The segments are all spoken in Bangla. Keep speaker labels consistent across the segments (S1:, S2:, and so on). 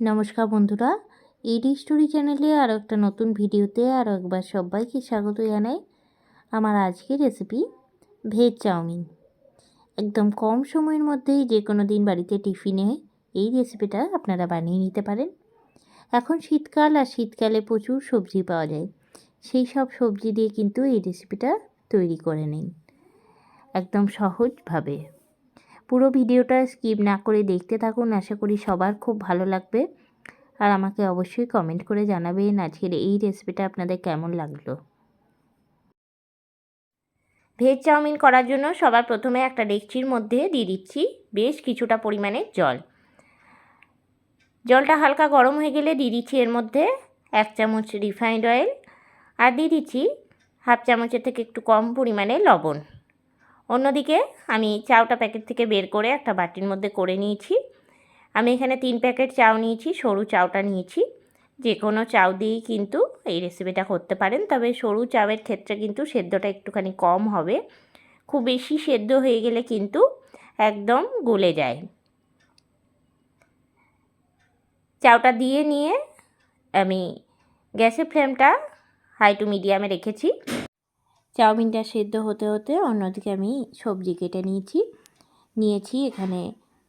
S1: নমস্কার বন্ধুরা, এডি স্টোরি চ্যানেলে আরও একটা নতুন ভিডিওতে আরও একবার সবাইকে স্বাগত জানাই। আমার আজকের রেসিপি ভেজ চাউমিন। একদম কম সময়ের মধ্যেই যে কোনো দিন বাড়িতে টিফিনে এই রেসিপিটা আপনারা বানিয়ে নিতে পারেন। এখন শীতকাল আর শীতকালে প্রচুর সবজি পাওয়া যায়। সেই সব সবজি দিয়ে কিন্তু এই রেসিপিটা তৈরি করে নিন। একদম সহজভাবে। পুরো ভিডিওটা স্কিপ না করে দেখতে থাকুন। আশা করি সবার খুব ভালো লাগবে। আর আমাকে অবশ্যই কমেন্ট করে জানাবেন আজকের এই রেসিপিটা আপনাদের কেমন লাগল। ভেজ চাউমিন করার জন্য সবার প্রথমে একটা ডেকচির মধ্যে দিয়ে দিচ্ছি বেশ কিছুটা পরিমাণে জল। জলটা হালকা গরম হয়ে গেলে দিয়ে দিচ্ছি এর মধ্যে এক চামচ রিফাইন্ড অয়েল আর দিয়ে দিচ্ছি হাফ চামচের থেকে একটু কম পরিমাণে লবণ। অন্যদিকে আমি চাউটা প্যাকেট থেকে বের করে একটা বাটির মধ্যে করে নিয়েছি। আমি এখানে তিন প্যাকেট চাউ নিয়েছি, সরু চাউটা নিয়েছি। যে কোনো চাউ দিয়েই কিন্তু এই রেসিপিটা করতে পারেন, তবে সরু চাউয়ের ক্ষেত্রে কিন্তু সেদ্ধটা একটুখানি কম হবে। খুব বেশি সেদ্ধ হয়ে গেলে কিন্তু একদম গলে যায়। চাউটা দিয়ে নিয়ে আমি গ্যাসের ফ্লেমটা হাই টু মিডিয়ামে রেখেছি। চাউমিনটা সেদ্ধ হতে হতে অন্যদিকে আমি সবজি কেটে নিয়েছি। নিয়েছি এখানে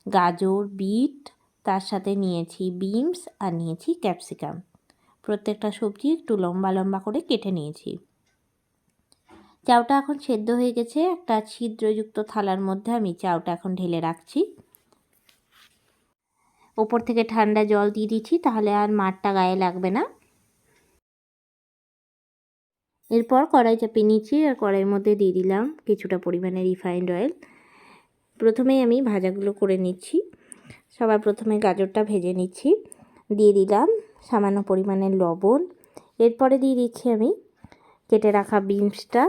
S1: গাজর, বিট, তার সাথে নিয়েছি বিনস আর নিয়েছি ক্যাপসিকাম। প্রত্যেকটা সবজি একটু লম্বা লম্বা করে কেটে নিয়েছি। চাউটা এখন সেদ্ধ হয়ে গেছে। একটা ছিদ্রযুক্ত থালার মধ্যে আমি চাউটা এখন ঢেলে রাখছি। ওপর থেকে ঠান্ডা জল দিয়ে দিচ্ছি, তাহলে আর মাঠটা গায়ে লাগবে না। এরপর কড়াই চাপিয়ে নিচ্ছি আর কড়াইয়ের মধ্যে দিয়ে দিলাম কিছুটা পরিমাণে রিফাইন্ড অয়েল। প্রথমেই আমি ভাজাগুলো করে নিচ্ছি। সবার প্রথমে গাজরটা ভেজে নিচ্ছি। দিয়ে দিলাম সামান্য পরিমাণে লবণ। এরপরে দিয়ে দিচ্ছি আমি কেটে রাখা বিনসটা।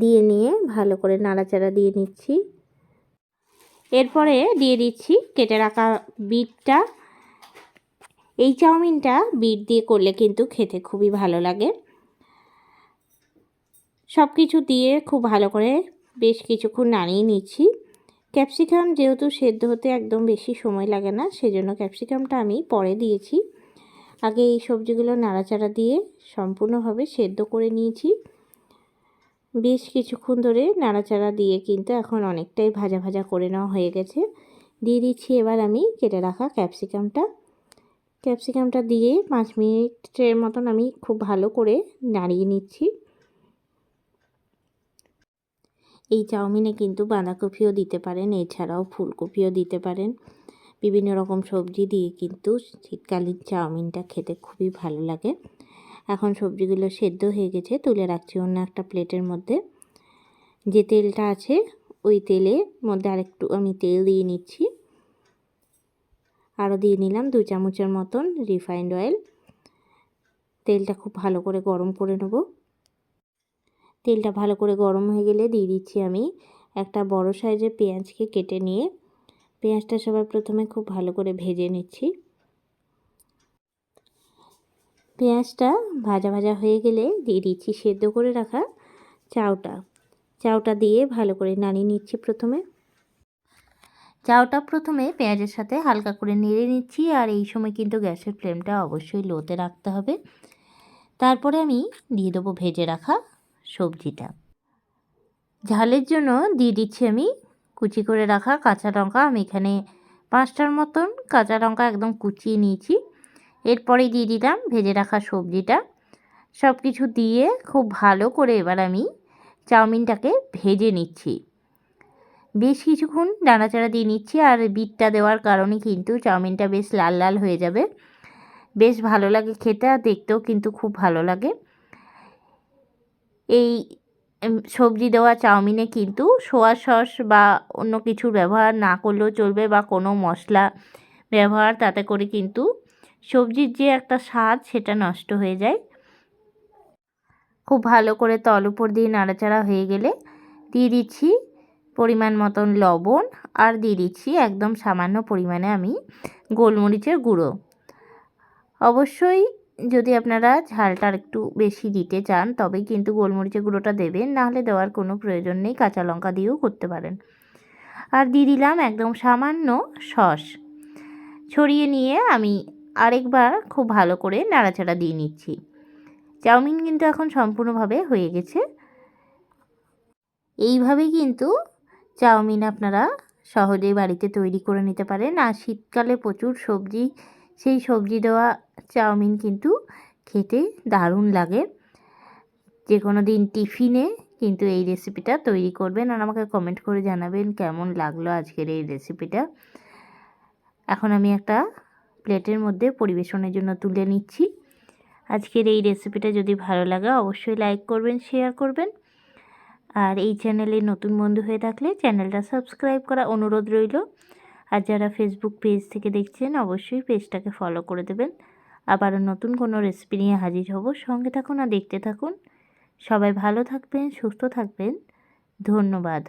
S1: দিয়ে নিয়ে ভালো করে নাড়াচাড়া দিয়ে নিচ্ছি। এরপরে দিয়ে দিচ্ছি কেটে রাখা বিটটা। এই চাউমিনটা বিট দিয়ে করলে কিন্তু খেতে খুবই ভালো লাগে। সব কিছু দিয়ে খুব ভালো করে বেশ কিছুক্ষণ নাড়িয়ে নিচ্ছি। ক্যাপসিকাম যেহেতু সেদ্ধ হতে একদম বেশি সময় লাগে না, সেজন্য ক্যাপসিকামটা আমি পরে দিয়েছি। আগে এই সবজিগুলো নাড়াচাড়া দিয়ে সম্পূর্ণভাবে সেদ্ধ করে নিয়েছি। বেশ কিছুক্ষণ ধরে নাড়াচাড়া দিয়ে কিন্তু এখন অনেকটাই ভাজা ভাজা করে নেওয়া হয়ে গেছে। দিয়ে দিচ্ছি এবার আমি কেটে রাখা ক্যাপসিকামটা। ক্যাপসিকামটা দিয়ে পাঁচ মিনিটের মতন আমি খুব ভালো করে নাড়িয়ে নিচ্ছি। এই চাউমিনে কিন্তু বাঁধাকপিও দিতে পারেন, এছাড়াও ফুলকপিও দিতে পারেন। বিভিন্ন রকম সবজি দিয়ে কিন্তু শীতকালীন চাউমিনটা খেতে খুবই ভালো লাগে। এখন সবজিগুলো সেদ্ধ হয়ে গেছে, তুলে রাখছি অন্য একটা প্লেটের মধ্যে। যে তেলটা আছে, ওই তেলের মধ্যে আরেকটু আমি তেল দিয়ে নিচ্ছি। আরও দিয়ে নিলাম দু চামচের মতন রিফাইন্ড অয়েল তেলটা খুব ভালো করে গরম করে নেব। তেলটা ভালো করে গরম হয়ে গেলে দিয়ে দিচ্ছি আমি একটা বড় সাইজের পেঁয়াজকে কেটে নিয়ে। পেঁয়াজটা সবার প্রথমে খুব ভালো করে ভেজে নিচ্ছি। পেঁয়াজটা ভাজা ভাজা হয়ে গেলে দিয়ে দিচ্ছি সেদ্ধ করে রাখা চাউটা। চাউটা দিয়ে ভালো করে নাড়িয়ে নিচ্ছি প্রথমে। চাউটা প্রথমে পেঁয়াজের সাথে হালকা করে নেড়ে নিচ্ছি আর এই সময় কিন্তু গ্যাসের ফ্লেমটা অবশ্যই লোতে রাখতে হবে। তারপরে আমি দিয়ে দেবো ভেজে রাখা সবজিটা। ঝালের জন্য দিয়ে দিচ্ছি আমি কুচি করে রাখা কাঁচা লঙ্কা। আমি এখানে পাঁচটার মতন কাঁচা লঙ্কা একদম কুচিয়ে নিয়েছি। এরপরে দিয়ে দিলাম ভেজে রাখা সবজিটা। সব কিছু দিয়ে খুব ভালো করে এবার আমি চাউমিনটাকে ভেজে নিচ্ছি। বেশ কিছুক্ষণ নাড়াচাড়া দিয়ে নিচ্ছি আর বিটটা দেওয়ার কারণে কিন্তু চাউমিনটা বেশ লাল লাল হয়ে যাবে। বেশ ভালো লাগে খেতে আর দেখতেও কিন্তু খুব ভালো লাগে। এই সবজি দেওয়া চাউমিনে কিন্তু সোয়া সস বা অন্য কিছুর ব্যবহার না করলেও চলবে বা কোনো মশলা ব্যবহার, তাতে করে কিন্তু সবজির যে একটা স্বাদ সেটা নষ্ট হয়ে যায়। খুব ভালো করে তল উপর দিয়ে নাড়াচাড়া হয়ে গেলে দিয়ে দিচ্ছি পরিমাণ মতন লবণ আর দিয়ে দিচ্ছি একদম সামান্য পরিমাণে আমি গোলমরিচের গুঁড়ো। অবশ্যই যদি আপনারা ঝালটা একটু বেশি দিতে চান তবেই কিন্তু গোলমরিচের গুঁড়োটা দেবেন নাহলে দেওয়ার কোনো প্রয়োজন নেই, কাঁচা লঙ্কা দিয়েও করতে পারেন। আর দিয়ে দিলাম একদম সামান্য সস। ছড়িয়ে নিয়ে আমি আরেকবার খুব ভালো করে নাড়াচাড়া দিয়ে নিচ্ছি। চাউমিন কিন্তু এখন সম্পূর্ণভাবে হয়ে গেছে। এইভাবেই কিন্তু চাউমিন আপনারা সহজেই বাড়িতে তৈরি করে নিতে পারেন। আর শীতকালে প্রচুর সবজি, সেই সবজি দেওয়া চাউমিন কিন্তু খেতে দারুণ লাগে। যে কোনো দিন টিফিনে কিন্তু এই রেসিপিটা তৈরি করবেন আর আমাকে কমেন্ট করে জানাবেন কেমন লাগল আজকের এই রেসিপিটা। এখন আমি একটা প্লেটের মধ্যে পরিবেশনের জন্য তুলে নিচ্ছি। আজকের এই রেসিপিটা যদি ভালো লাগে অবশ্যই লাইক করবেন, শেয়ার করবেন। আর এই চ্যানেলে নতুন বন্ধু হয়ে থাকলে চ্যানেলটা সাবস্ক্রাইব করা অনুরোধ রইল। আর যারা ফেসবুক পেজ থেকে দেখছেন, অবশ্যই পেজটাকে ফলো করে দেবেন। আবারও নতুন কোনো রেসিপি নিয়ে হাজির হব। সঙ্গে থাকুন আর দেখতে থাকুন। সবাই ভালো থাকবেন, সুস্থ থাকবেন। ধন্যবাদ।